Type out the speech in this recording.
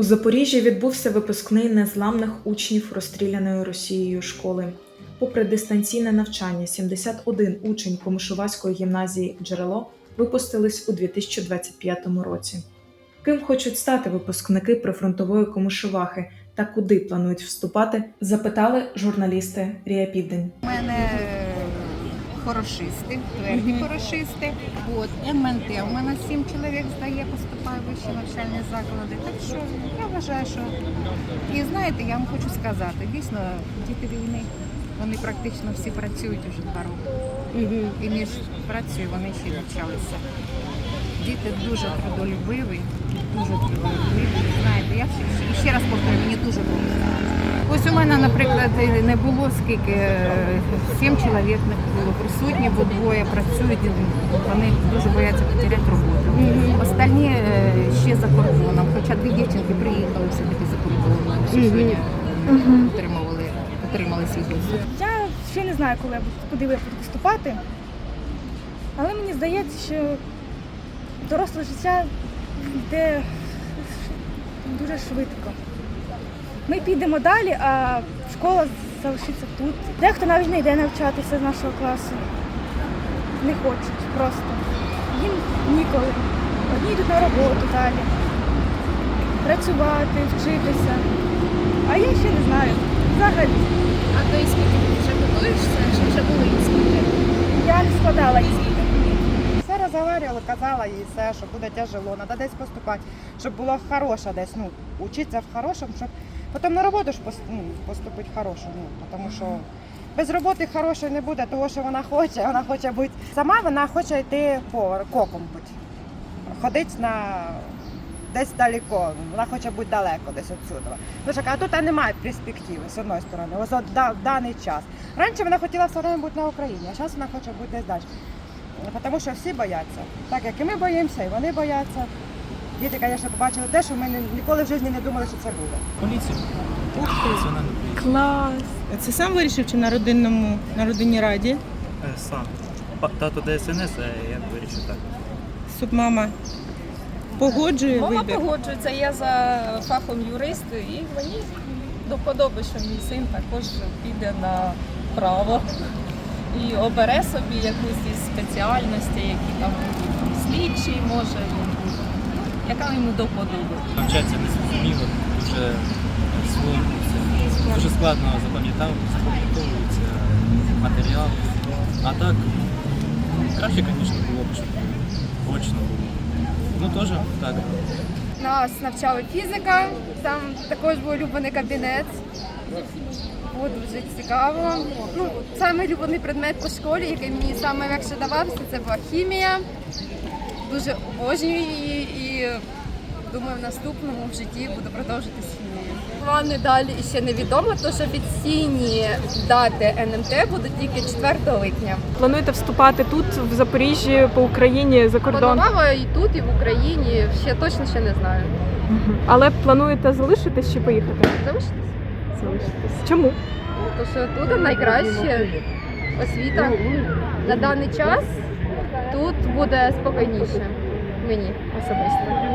У Запоріжжі відбувся випускний незламних учнів розстріляної Росією школи. Попри дистанційне навчання, 71 учень Комишувацької гімназії Джерело випустились у 2025 році. Ким хочуть стати випускники прифронтової Комишувахи та куди планують вступати, запитали журналісти Рія Південь. У мене хорошисти, тверді хорошисти. От, МНТ. У мене сім чоловік здає, поступає в вищі навчальні заклади. Так що я вважаю, що і знаєте, я вам хочу сказати, дійсно, діти війни, вони практично всі працюють уже два роки. І між працею вони ще навчалися. Діти дуже трудолюбиві, дуже. Знаєте, я ще, раз повторюю, мені дуже приємно. Ось у мене, наприклад, не було скільки, е, сім чоловік не було присутні, бо двоє працюють, вони дуже бояться потеряти роботу. Остальні е, ще за кордоном, хоча дві дівчинки приїхали все-таки за кордоном, сьогодні отримували, отримали свій досвід. Я ще не знаю, коли я буду, куди буду поступати. Але мені здається, що доросле життя йде дуже швидко. Ми підемо далі, а школа залишиться тут. Дехто навіть не йде навчатися з нашого класу. Не хочуть просто. Їм ніколи. Одні йдуть на роботу далі. Працювати, вчитися. А я ще не знаю. Взагалі. А до іспитів вже готуєшся? Чи вже були іспити? Я не складала іспити. Все розговорювала, казала їй все, що буде тяжело, треба десь поступати, щоб було хороше десь, ну, учитися в хорошому, щоб потім на роботу ж ну, поступити хорошу, ну, тому що без роботи хорошої не буде, того, що вона хоче, вона хоче бути, сама вона хоче йти повар, коком бути, ходити на десь далеко, вона хоче бути далеко десь відсюди. Тому що, а тут немає перспективи, з одної сторони, ось в даний час. Раніше вона хотіла все одно бути на Україні, а зараз вона хоче бути десь далі. Тому що всі бояться. Так як і ми боїмося, і вони бояться. Діти, звісно, побачили те, що ми ні- ніколи в житті не думали, що це буде. Поліцію. Національну поліцію. Клас! Це сам вирішив чи на родинному на родинній раді? Е, Сам. Тато ДСНС, а я вирішив так. Субмама погоджує Мама вибір. погоджується, я за фахом юрист, і мені до вподоби, що мій син також піде на право і обере собі якусь із спеціальностей, які там слідчий, може, яка йому до вподоби. Навчатися незрозуміло, дуже сложно. Дуже складно запам'ятав, запам'ятовується матеріал. А так, краще, звісно, було б, щоб очно було. Ну теж так. Нас навчали фізика, там також був улюблений кабінет. Було дуже цікаво. Ну, саме улюблений предмет по школі, який мені саме легше давався, це була хімія. Дуже обожнюю її і думаю, в наступному в житті буду продовжити з хімією. Плани далі ще невідомо, тож офіційні дати НМТ будуть тільки 4 липня. Плануєте вступати тут, в Запоріжжі, по Україні, за кордон? Планувала і тут, і в Україні. Ще точно ще не знаю. Але плануєте залишитись чи поїхати? Залишитись. Залишитись. Чому? Тому що тут найкраще освіта. На даний час тут буде спокійніше мені особисто.